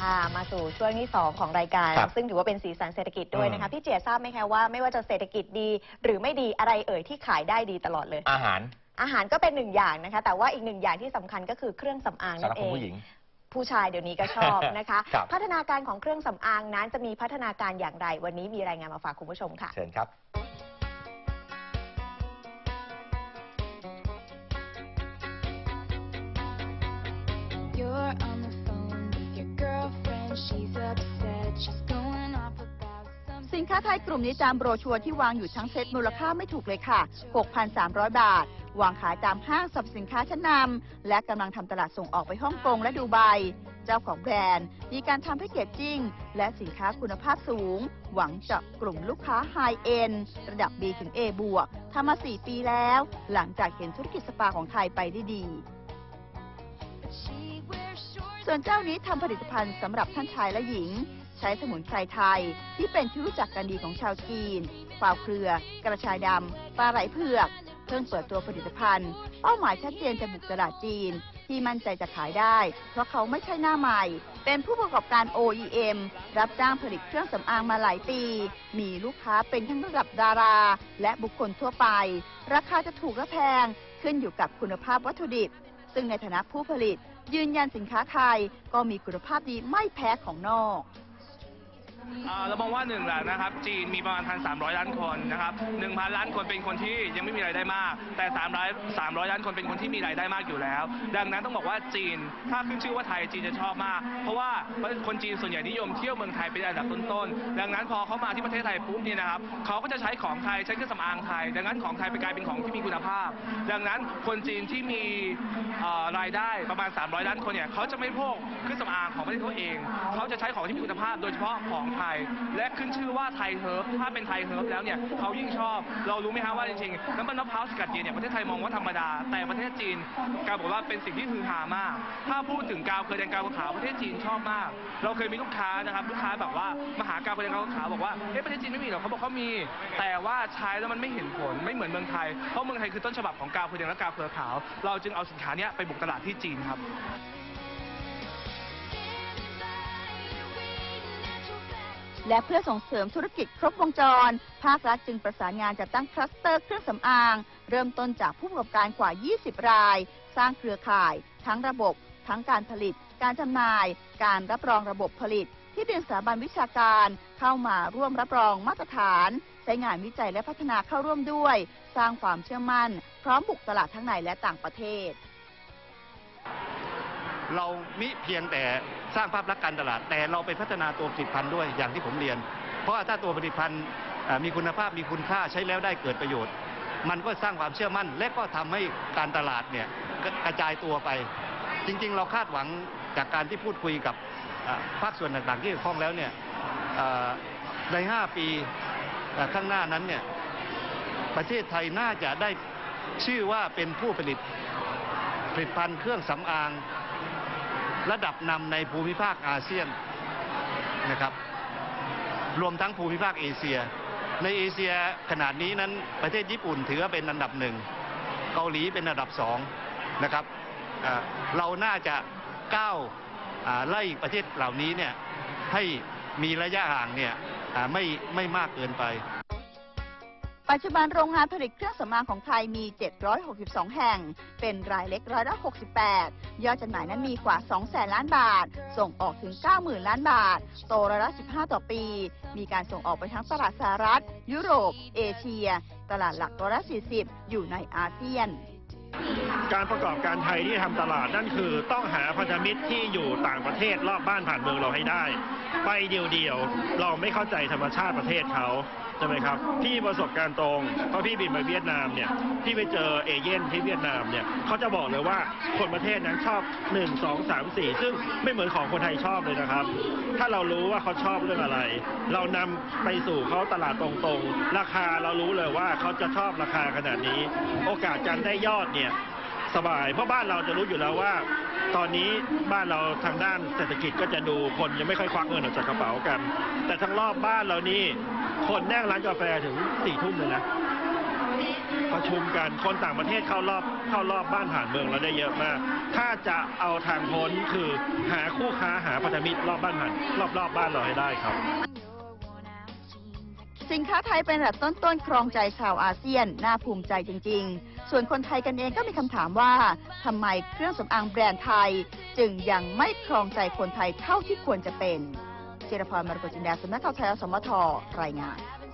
ค่ะมาสู่ช่วงที่ 2 ของรายการ ครับซึ่งถือว่าเป็นสีสันเศรษฐกิจด้วยนะคะอืมพี่เจียทราบไหมคะว่าไม่ว่าจะเศรษฐกิจดี หรือไม่ดีอะไรเอ่ยที่ขายได้ดีตลอดเลย อาหารอาหารก็เป็นหนึ่งอย่างนะคะ แต่ว่าอีกหนึ่งอย่างที่สำคัญก็คือเครื่องสำอางสำหนั่รับนเอคุณง ผู้หญิง ผู้ชายเดี๋ยวนี้ก็ชอบนะคะ ครับ พัฒนาการของเครื่องสำอางนั้นจะมีพัฒนาการอย่างไร วันนี้มีรายงานมาฝากคุณผู้ชมค่ะ เชิญครับ You're on the สินค้าไทยกลุ่มนี้ตามโบรชัวร์ที่วางอยู่ทั้งเซ็ตมูลค่าไม่ถูกเลยค่ะ 6,300 บาท วางขายตามห้างสรรพสินค้าชั้นนำและกำลังทำตลาดส่งออกไปฮ่องกงและดูไบเจ้าของแบรนด์ มีการทำแพ็กเกจจิ้งและสินค้าคุณภาพสูง หวังเจาะกลุ่มลูกค้าไฮเอ็นระดับ B ถึง A บวกทำมา 4 ปีแล้ว หลังจากเห็นธุรกิจสปาของไทยไปได้ดี She wears shorts. ส่วนเจ้านี้ทำผลิตภัณฑ์สำหรับท่านชายและหญิง ใช้สมุนไพรไทยที่เป็นที่รู้จักกันดีของชาวจีนฟาวเครือ กระชายดำปลาไหลเผือกเพิ่งเปิดตัวผลิตภัณฑ์ เป้าหมายชัดเจนจะบุกตลาดจีน ที่มั่นใจจะขายได้ เพราะเขาไม่ใช่หน้าใหม่ เป็นผู้ประกอบการ OEM รับจ้างผลิตเครื่องสำอางมาหลายปี มีลูกค้าเป็นทั้งระดับดารา และบุคคลทั่วไป ราคาจะถูกและแพงขึ้นอยู่กับคุณภาพวัตถุดิบ ซึ่งในฐานะผู้ผลิต ยืนยันสินค้าไทยก็มีคุณภาพดีไม่แพ้ของนอก อ่าเรามองว่าหนึ่งแหละนะครับ จีนมีประมาณพันสามร้อยล้านคนนะครับหนึ่งพันล้านคนเป็นคนที่ยังไม่มีรายได้มาก แต่สามร้อยสามร้อยล้านคนเป็นคนที่มีรายได้มากอยู่แล้ว ดังนั้นต้องบอกว่าจีนถ้าขึ้นชื่อว่าไทยจีนจะชอบมาก เพราะว่าคนจีนส่วนใหญ่นิยมเที่ยวเมืองไทยเป็นอันดับต้นๆดังนั้นพอเขามาที่ประเทศไทยปุ๊บเนี่ยนะครับเขาก็จะใช้ของไทยใช้เครื่องสำอางไทย ดังนั้นของไทยไปกลายเป็นของที่มีคุณภาพ ดังนั้นคนจีนที่มีเอ่อรายได้ประมาณ 300 ล้านคนเนี่ยเขาจะไม่พกเครื่องสำอางของประเทศเขาเอง เขาจะใช้ของที่มีคุณภาพ โดยเฉพาะของไทย และขึ้นชื่อว่าไทยเฮิร์บถ้าเป็นไทยเฮิร์บแล้วเนี่ยเขายิ่งชอบ เรารู้ไหมฮะว่าจริงๆน้ำมันมะพร้าวสกัดเย็นเนี่ยประเทศไทยมองว่าธรรมดา แต่ประเทศจีนการบอกว่าเป็นสิ่งที่ฮือฮามาก ถ้าพูดถึงกาวเคยแดงกาวขาวประเทศจีนชอบมาก เราเคยมีลูกค้านะครับลูกค้าแบบว่ามาหากาวเคยแดงกาวขาวบอกว่าเฮ้ยประเทศจีนไม่มีหรอเขาบอกเขามี แต่ว่าใช้แล้วมันไม่เห็นผลไม่เหมือนเมืองไทยเพราะเมืองไทยคือต้นฉบับของกาวเคยแดงและกาวเคยขาว เราจึงเอาสินค้านี้ไปบุกตลาดที่จีนครับ และเพื่อส่งเสริมธุรกิจครบวงจร ภาครัฐจึงประสานงานจัดตั้งคลัสเตอร์เครื่องสำอาง เริ่มต้นจากผู้ประกอบการกว่า 20 ราย สร้างเครือข่าย ทั้งระบบ ทั้งการผลิต การจำหน่าย การรับรองระบบผลิต ที่เป็นสถาบันวิชาการเข้ามาร่วมรับรองมาตรฐาน ใช้งานวิจัยและพัฒนาเข้าร่วมด้วย สร้างความเชื่อมั่น พร้อมบุกตลาดทั้งในและต่างประเทศ เรามิเพียงแต่สร้างภาพลักษณ์การตลาด แต่เราไปพัฒนาตัวผลิตภัณฑ์ด้วยอย่างที่ผมเรียน เพราะว่าถ้าตัวผลิตภัณฑ์มีคุณภาพมีคุณค่าใช้แล้วได้เกิดประโยชน์ มันก็สร้างความเชื่อมั่น และก็ทำให้การตลาดเนี่ยกระกระจายตัวไป จริง ๆ เราคาดหวังจากการที่พูดคุยกับภาคส่วนต่างๆที่เกี่ยวข้องแล้วเนี่ยใน 5 ปีข้างหน้านั้นเนี่ยประเทศไทยน่าจะได้ชื่อว่าเป็นผู้ผลิตผลิตภัณฑ์เครื่องสำอาง ระดับนำในภูมิภาคอาเซียนนะครับ รวมทั้งภูมิภาคเอเชีย ในเอเชียขนาดนี้นั้นประเทศญี่ปุ่นถือว่าเป็นอันดับหนึ่งเกาหลีเป็นอันดับสองนะครับเราน่าจะก้าวไล่ประเทศเหล่านี้เนี่ยให้มีระยะห่างเนี่ยไม่ไม่มากเกินไป ปัจจุบันโรงงานผลิตเครื่องสำอางของไทยมี 762 แห่ง เป็นรายเล็กร้อยละ68 ยอดจำหน่ายนั้นมีกว่า2แสนล้านบาท ส่งออกถึง 90,000 ล้านบาท โตร้อยละ15 ต่อปี มีการส่งออกไปทั้งตลาดสหรัฐ ยุโรป เอเชีย ตลาดหลักร้อยละ40 อยู่ในอาเซียนการประกอบการไทยที่ทำตลาดนั่นคือต้องหาพันธมิตรที่อยู่ต่างประเทศรอบบ้านผ่านเมืองเราให้ได้ ไปเดียวๆ เราไม่เข้าใจธรรมชาติประเทศเขา ใช่ไหมครับพี่ประสบการณ์ตรงเพราะพี่บินไปเวียดนามเนี่ยพี่ไปเจอเอเย่นที่เวียดนามเนี่ยเขาจะบอกเลยว่าคนประเทศนั้นชอบ 1 2 3 4 ซึ่งไม่เหมือนของคนไทยชอบเลยนะครับ ถ้าเรารู้ว่าเขาชอบเรื่องอะไร เรานำไปสู่เขาตลาดตรงๆ ราคาเรารู้เลยว่าเขาจะชอบราคาขนาดนี้ โอกาสการได้ยอดเนี่ยสบาย เพราะบ้านเราจะรู้อยู่แล้วว่า ตอนนี้บ้านเราทางด้านเศรษฐกิจก็จะดูคนยังไม่ค่อยควักเงินออกจากกระเป๋ากัน แต่ทั้งรอบบ้านเรานี่ คนแน่งร้านกาแฟถึงสี่ทุ่มเลยนะประชุมกันคนต่างประเทศเข้ารอบเข้ารอบบ้านผ่านเมืองเราได้เยอะมาก ถ้าจะเอาทางพ้นคือหาคู่ค้าหาพันธมิตรรอบบ้านผ่านรอบรอบบ้านเราให้ได้ครับ สินค้าไทยเป็นระดับต้นๆครองใจชาวอาเซียน น่าภูมิใจจริง ๆ ส่วนคนไทยกันเองก็มีคำถามว่าทำไมเครื่องสำอางแบรนด์ไทย จึงยังไม่ครองใจคนไทยเท่าที่ควรจะเป็น จรพรมรกตจินดาสำนักข่าวไทยอสมทรายงาน